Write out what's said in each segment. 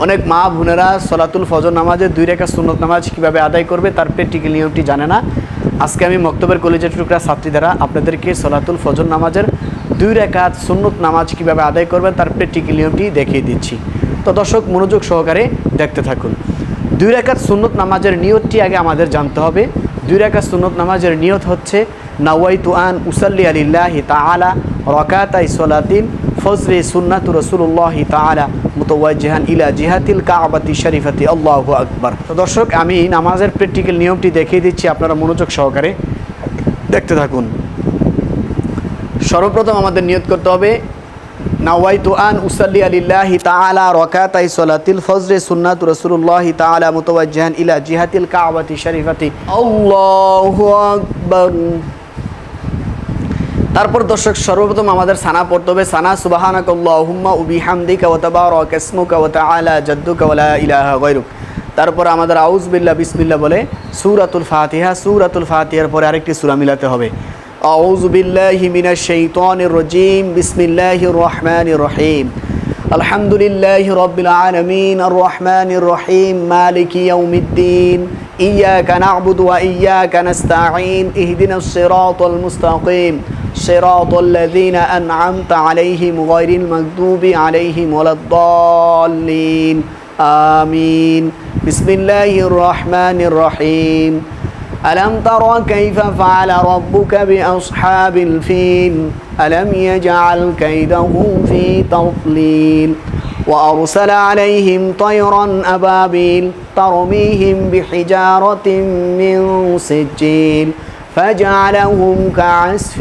অনেক মা বোনেরা সলাতুল ফজর নামাজের দুই রেখা সুন্নত নামাজ কীভাবে আদায় করবে তার প্র্যাকটিক্যাল নিয়মটি জানে না। আজকে আমি মক্তবের কলেজের টুকরা ছাত্রী দ্বারা আপনাদেরকে সলাতুল ফজর নামাজের দুই রেখাত সুন্নত নামাজ কীভাবে আদায় করবেন তার প্র্যাকটিক্যাল নিয়মটি দেখিয়ে দিচ্ছি। তো দর্শক, মনোযোগ সহকারে দেখতে থাকুন। দুই রেখাত সুন্নত নামাজের নিয়তটি আগে আমাদের জানতে হবে। দুই রেখাত সুন্নত নামাজের নিয়ত হচ্ছে, নাওয়াইতু আন উসাল্লি আলিল্লাহি তাআলা রকাতাই সলাতিন ফজরে সুন্নাতু রসুল্লাহ তাআলা মুতওয়াজ্জিহান ইলা জিহাতিল কাবাতি শরীফাতি। আল্লাহ আকবার। দর্শক, আমি নামাজের প্র্যাকটিক্যাল নিয়মটি দেখিয়ে দিচ্ছি, আপনারা মনোযোগ সহকারে দেখতে থাকুন। সর্বপ্রথম আমাদের নিয়ত করতে হবে, নাওয়াইতু আন উসাল্লি আলিল্লাহি তাআলা রকাতাই সলাতিল ফজরে সুন্নাত রাসূলুল্লাহি তাআলা মুতওয়াজ্জিহান ইলা জিহাতিল কাবাতি শরীফাতি। আল্লাহু আকবার। তারপর দর্শক, সর্বপ্রথম আমাদের সানা পড়তে হবে, সানা সুবাহানাক আল্লাহুম্মা উবিহামদিকা ওয়া তাবারাকা ইসমুকা ওয়া তাআলা জাদ্দুকা ওয়া লা ইলাহা গায়রুক। তারপর আমাদের আউজ বিল্লাহ বিসমিল্লা বলে সূরাতুল ফাতিহা, সূরাতুল ফাতিহার পরে আরেকটি সুরা মিলাতে হবে। আউযু বিল্লাহি মিনাশ শাইতানির রাজীম, বিসমিল্লাহির রহমানির রহিম। আলহামদুলিল্লাহি রাব্বিল আলামিন, আর রহমানির রহিম, মালিকি ইয়াউমিদ্দিন না'বুদু ওয়া ইয়্যাকা নাস্তাঈন, ইহদিনাস সিরাতাল মুস্তাকিম। صراط الذين أنعمت عليهم غير المغضوب عليهم ولا الضالين. آمين. بسم الله الرحمن الرحيم. ألم تر كيف فعل ربك بأصحاب الفيل؟ ألم يجعل كيدهم في تضليل؟ وأرسل عليهم طيرا أبابيل ترميهم بحجارة من سجيل. فجعلهم كعسف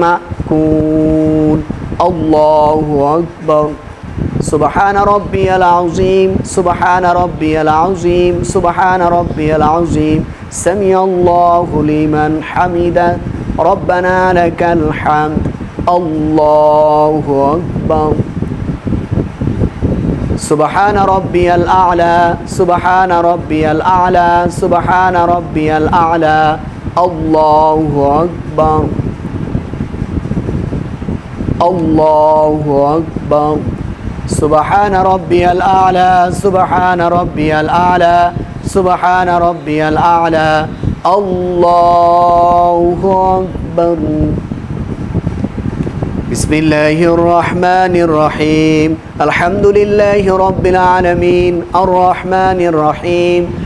مأكول. الله أكبر. سبحان ربي العظيم. سبحان ربي العظيم. سبحان ربي العظيم. سمع الله لمن حمده. ربنا لك الحمد. الله أكبر. سبحان ربي الأعلى. سبحان ربي الأعلى. سبحان ربي الأعلى. الله أكبر. الله أكبر. سبحان ربي الأعلى سبحان ربي الأعلى سبحان ربي الأعلى. الله أكبر. بسم الله الرحمن الرحيم. الحمد لله رب العالمين. الرحمن الرحيم.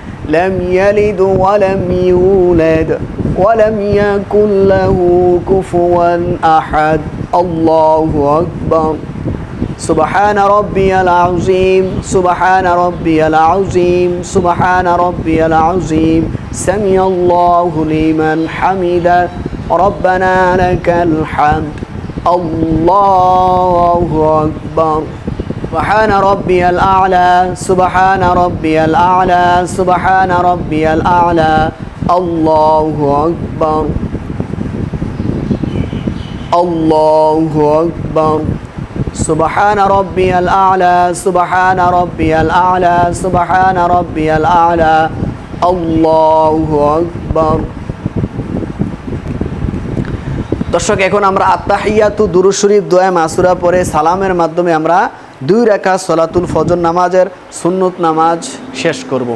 لم يلد ولم يولد ولم يكن له كفوا أحد. الله أكبر. سبحان ربي العظيم. سبحان ربي العظيم. سبحان ربي العظيم. سمع الله لمن حمده. ربنا لك الحمد. الله أكبر. سبحان ربي الأعلى سبحان ربي الأعلى سبحان ربي الأعلى الله أكبر الله أكبر سبحان ربي الأعلى سبحان ربي الأعلى سبحان ربي الأعلى الله أكبر দর্শক এখন আমরা আত্মাহিয়াতু দুরু শরীফ দোয়া মাসুরা পরে সালামের মাধ্যমে আমরা দুই রেখা সলাতুল ফজর নামাজের সুন্নত নামাজ শেষ করব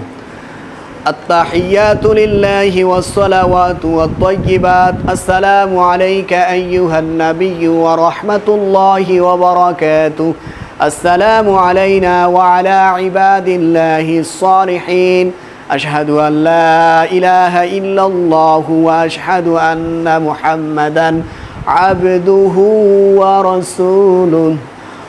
التحيات لله والصلوات والطيبات السلام عليك أيها النبي ورحمة الله وبركاته السلام علينا وعلى عباد الله الصالحين أشهد أن لا إله إلا الله وأشهد أن محمدا عبده ورسوله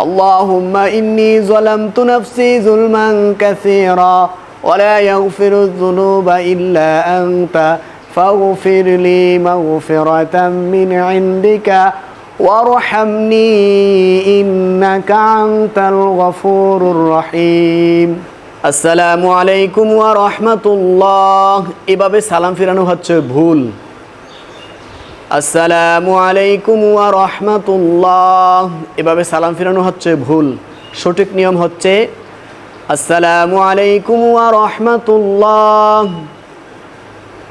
اللهم إني ظلمت نفسي ظلما كثيرا ولا يغفر الذنوب إلا أنت فاغفر لي مغفرة من عندك وارحمني إنك أنت الغفور الرحيم আসসালামু আলাইকুম ওয়া রাহমাতুল্লাহ এভাবে সালাম ফিরানো হচ্ছে ভুল আসসালামু আলাইকুম ওয়া রাহমাতুল্লাহ। এভাবে সালাম ফিরানো হচ্ছে ভুল। সঠিক নিয়ম হচ্ছে, আসসালামু আলাইকুম ওয়া রাহমাতুল্লাহ।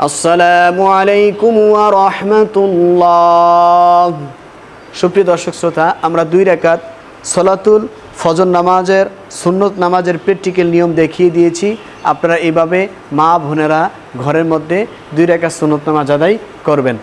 আসসালামু আলাইকুম ওয়া রাহমাতুল্লাহ। সুপ্রিয় দর্শক শ্রোতা, আমরা দুই রাকাত সলাতুল ফজর নামাজের, সুন্নত নামাজের প্র্যাকটিক্যাল নিয়ম দেখিয়ে দিয়েছি। আপনারা এভাবে মা বোনেরা ঘরের মধ্যে দুই রাকাত সুন্নত নামাজ আদায় করবেন।